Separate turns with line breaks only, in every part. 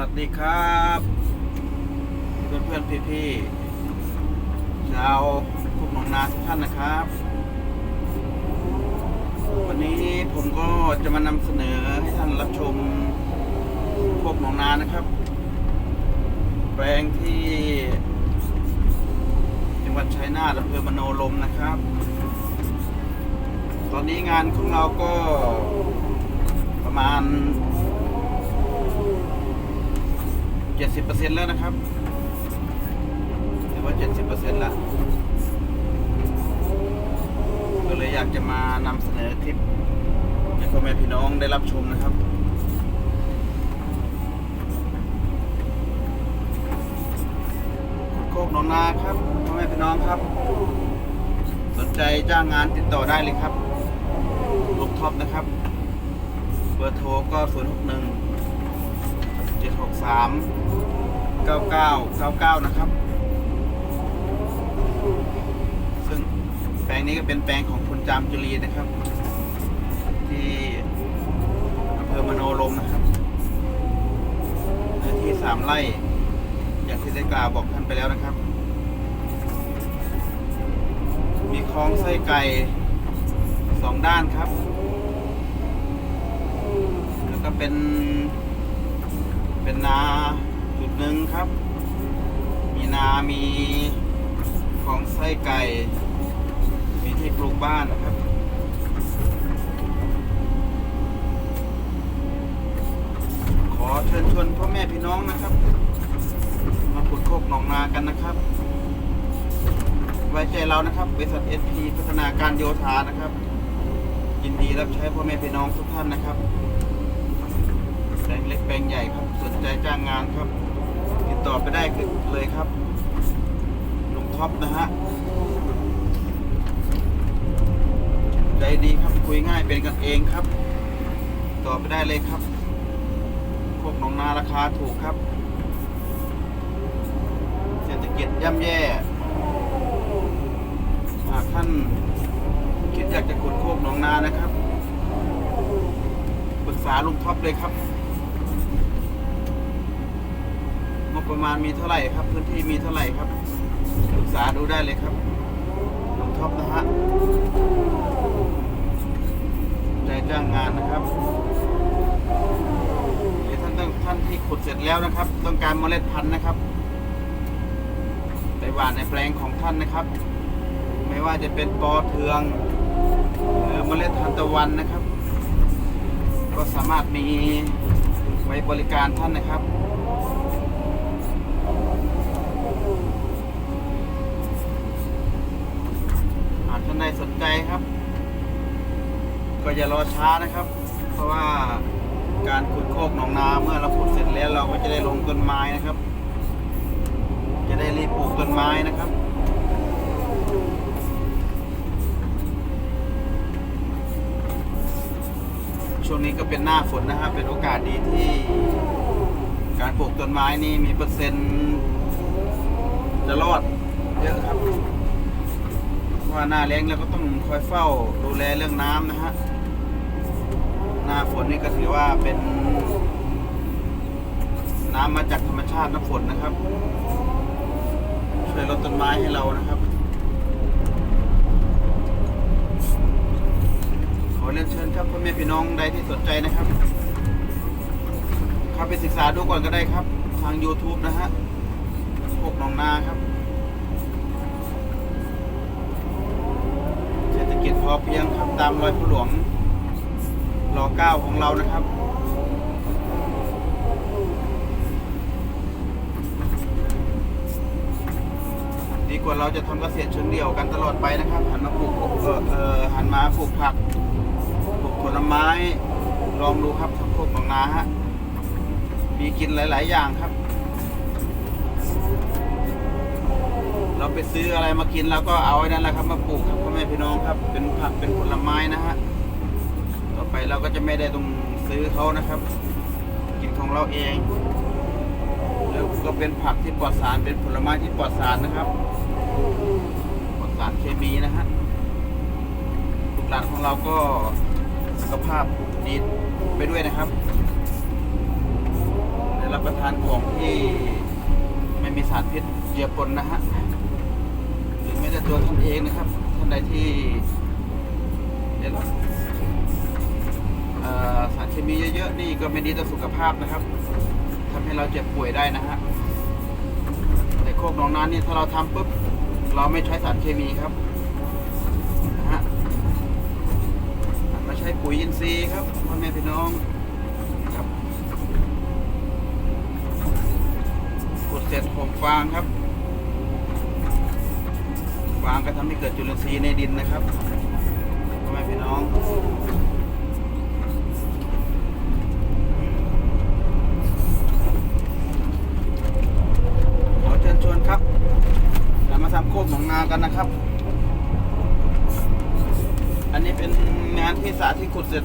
วัสดีครับเพื่อนเพื่อนพี่พี่ชาวทุกหนองนาทุกท่านนะครับ วันนี้ผมก็จะมานำเสนอให้ท่านรับชมพวกหนองนานะครับ แปลงที่จังหวัดชัยนาทอำเภอมโนลมนะครับ ตอนนี้งานของเราก็ประมาณ เจ็ดสิบเปอร์เซ็นต์แล้วนะครับถือว่าเจ็ดสิบเปอร์เซ็นต์แล้วก็เลยอยากจะมานำเสนอคลิปให้พ่อแม่พี่น้องได้รับชมนะครับโคกหนองนาครับพ่อแม่พี่น้องครับ สนใจจ้างงานติดต่อได้เลยครับลูกท็อปนะครับ เบอร์โทรก็ศูนย์หกหนึ่ง 0 6 1 7 6 3 9 9 9 9นะครับ ซึ่งแปลงนี้ก็เป็นแปลงของคุณจามจุลีนะครับ ที่อำเภอมโนรมนะครับเนื้อที่สามไร่ อย่างที่ได้กล่าวบอกท่านไปแล้วนะครับ มีคลองไส้ไก่สองด้านครับ แล้วก็เป็น เป็นนาจุดหนึ่งครับ มีนามีคลองไส้ไก่ มีที่ปลูกบ้านนะครับขอเชิญชวนพ่อแม่พี่น้องนะครับ มาขุดโคกหนองนากันนะครับ ไว้ใจเรานะครับบริษัทเอสพีพัฒนาการโยธานะครับ ยินดีรับใช้พ่อแม่พี่น้องทุกท่านนะครับ แปลงเล็กแปลงใหญ่ครับสนใจจ้างงานครับ ติดต่อไปได้เลยครับลุงท็อปนะฮะใจดีครับคุยง่ายเป็นกันเองครับ ต่อไปได้เลยครับ พวกหนองนาราคาถูกครับเศรษฐกิจย่ำแย่หากท่านคิดอยากจะขุดโคกหนองนานะครับ ปรึกษาลุงท็อปเลยครับ งบ ประมาณมีเท่าไหร่ครับ พื้นที่มีเท่าไหร่ครับปรึกษาดูได้เลยครับลุงท็อปนะฮะใจจ้างงานนะครับหรือท่านต้องท่านที่ขุดเสร็จแล้วนะครับ ต้องการเมล็ดพันธุ์นะครับไปหว่านในแปลงของท่านนะครับ ไม่ว่าจะเป็นปอเทือง หรือเมล็ดทานตะวันนะครับ ก็สามารถมีไว้บริการท่านนะครับ หากท่านใดสนใจครับ ก็ อย่ารอช้านะครับ เพราะว่าการขุดโคกหนองนาเมื่อเราขุดเสร็จแล้วเราก็จะได้ลงต้นไม้นะครับ จะได้รีบปลูกต้นไม้นะครับช่วงนี้ก็เป็นหน้าฝนนะครับ เป็นโอกาสดีที่ การปลูกต้นไม้นี่มีเปอร์เซ็นต์จะรอดเยอะครับ เพราะว่าหน้าแล้งเราก็ต้องคอยเฝ้าดูแลเรื่องน้ำนะฮะ น้าฝนนี่ก็ถือว่าเป็น น้ำมาจากธรรมชาติน้ำฝนนะครับ ช่วยลดต้นไม้ให้เรานะครับ ขอเรียนเชิญครับพ่อแม่พี่น้องใดที่สนใจนะครับเข้าไปศึกษาดูก่อนก็ได้ครับ ทาง YouTube นะฮะพวกหนองนาครับเศรษฐกิจพอเพียงครับตามรอยผู้หลวง รอเก้าของเรานะครับดีกว่าเราจะทำเกษตรชิงเดี่ยวกันตลอดไปนะครับ หันมาปลูกเออเออหันมาปลูกผักปลูกผลไม้ ลองดูครับทั้งพวกของนาฮะมีกินหลาย ๆ อย่างครับ เราไปซื้ออะไรมากินเราก็เอาไอ้นั่นแหละครับ มาปลูกครับพ่อแม่พี่น้องครับ เป็นผักเป็นผลไม้นะฮะ เราก็จะไม่ได้ต้องซื้อเขานะครับ กินของเราเองแล้วก็เป็นผักที่ปลอดสารเป็นผลไม้ที่ปลอดสารนะครับปลอดสารเคมีนะฮะลูกหลานของเราก็สุขภาพดีไปด้วยนะครับเดี๋ยวเรารับประทานของที่ไม่มีสารพิษเจือปนนะฮะหรือไม่แต่ตัวท่านเองนะครับท่านใดที่ได้รับ สารเคมีเยอะๆนี่ก็ไม่ดีต่อสุขภาพนะครับทำให้เราเจ็บป่วยได้นะฮะแต่โคกหนองนานนี่ถ้าเราทำปุ๊บเราไม่ใช้สารเคมีครับนะฮะมาใช้ปุ๋ยอินทรีย์ครับพ่อแม่พี่น้องครับกดเสร็จผมฟางครับฟางก็ทำให้เกิดจุลินทรีย์ในดินนะครับพ่อแม่พี่น้อง ขอเชิญชวนครับเรามาทำโค อันนะครับ อันนี้เป็นงานที่สาที่ขุดเสร็จ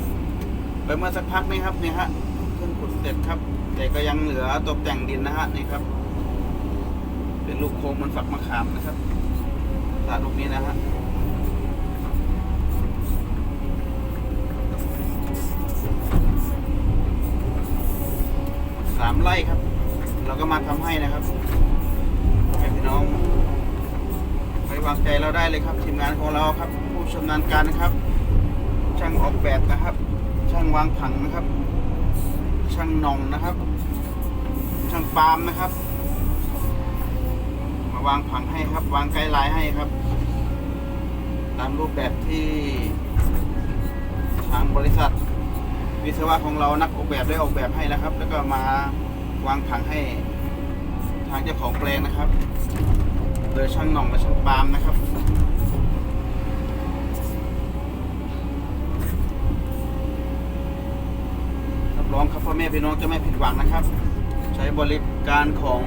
ไปเมื่อสักพักนี้ครับนี่ฮะเพิ่งขุดเสร็จครับ แต่ก็ยังเหลือตกแต่งดินนะฮะนี่ครับ เป็นลูกโคมมันฝักมะขามนะครับสาลูกนี้นะฮะสามไร่ครับ เราก็มาทำให้นะครับ ให้พี่น้อง วางใจเราได้เลยครับทีมงานของเราครับ ผู้ชำนาญการนะครับ ช่างออกแบบนะครับ ช่างวางผังนะครับ ช่างนองนะครับ ช่างปาล์มนะครับ มาวางผังให้ครับ วางไกด์ไลน์ให้ครับ ตามรูปแบบที่ทางบริษัทวิศวะของเรานักออกแบบได้ออกแบบให้นะครับ แล้วก็มาวางผังให้ทางเจ้าของแปลงนะครับ ดยช่างหน่องและช่างปาล์มนะครับรับรองครับพ่อแม่พี่น้องจะไม่ผิดหวังนะครับ ใช้บริการของ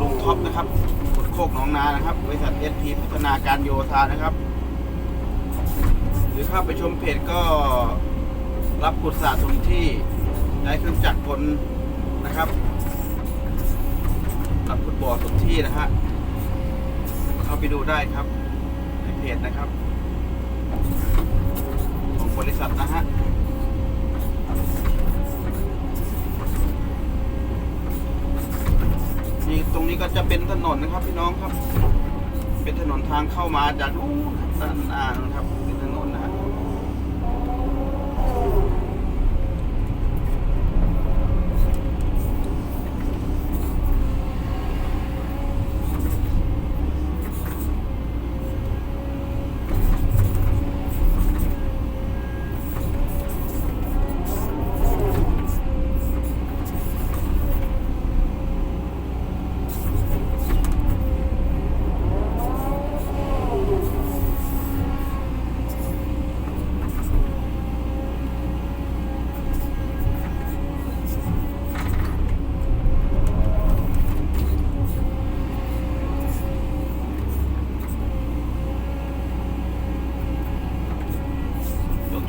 ลุงท็อปนะครับขุดโคกหนองนานะครับบริษัทเอสพีพัฒนาการโยธานะครับ หรือเข้าไปชมเพจก็รับขุดสาสมที่ได้เครื่องจักรกลนะครับรับขุดบ่อสมที่นะฮะ เข้าไปดูได้ครับ ในเพจนะครับ ของบริษัทนะฮะนี่ตรงนี้ก็จะเป็นถนนนะครับพี่น้องครับ เป็นถนนทางเข้ามาจากนู้นครับด้านหน้านะครับ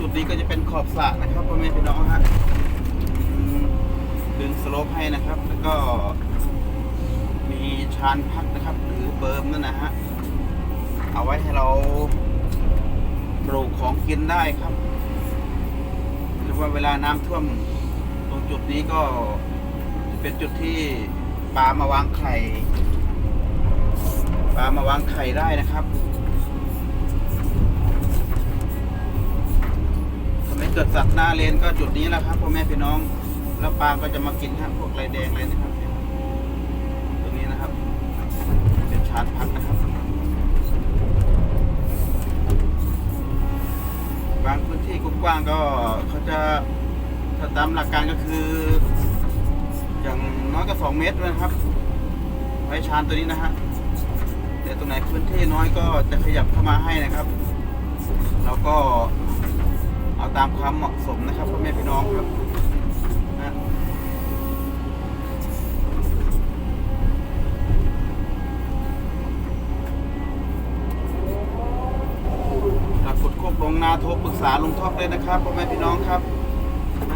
จุดนี้ก็จะเป็นขอบสระนะครับพ่อแม่พี่น้องฮะดึงสโลปให้นะครับ แล้วก็มีชานพักนะครับ หรือเบิร์มนั่นนะฮะเอาไว้ให้เราปลูกของกินได้ครับหรือว่าเวลาน้ำท่วมตรงจุดนี้ก็เป็นจุดที่ปลามาวางไข่ปลามาวางไข่ได้นะครับ ทำให้เกิดสัตว์หน้าเลนก็จุดนี้แหละครับพ่อแม่พี่น้อง แล้วปลาก็จะมากินฮะพวกไรแดงอะไรนะครับตรงนี้นะครับ เป็นชาร์จพักนะครับ บางพื้นที่กว้างๆก็เขาจะถ้าตามหลักการก็คือ อย่างน้อยก็สองเมตรนะครับ ไว้ชานตัวนี้นะฮะแต่ตรงไหนพื้นที่น้อยก็จะขยับเข้ามาให้นะครับเราก็ เอาตามความเหมาะสมนะครับพ่อแม่พี่น้องครับนะกดโคกลงนาโทรปรึกษาลุงท็อปเลยนะครับพ่อแม่พี่น้องครับนะ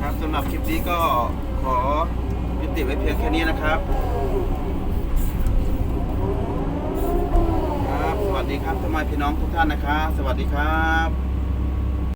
ครับสำหรับคลิปนี้ก็ขอยุติไว้เพียงแค่นี้นะครับ ครับ สวัสดีครับพ่อแม่พี่น้องทุกท่านนะครับ สวัสดีครับ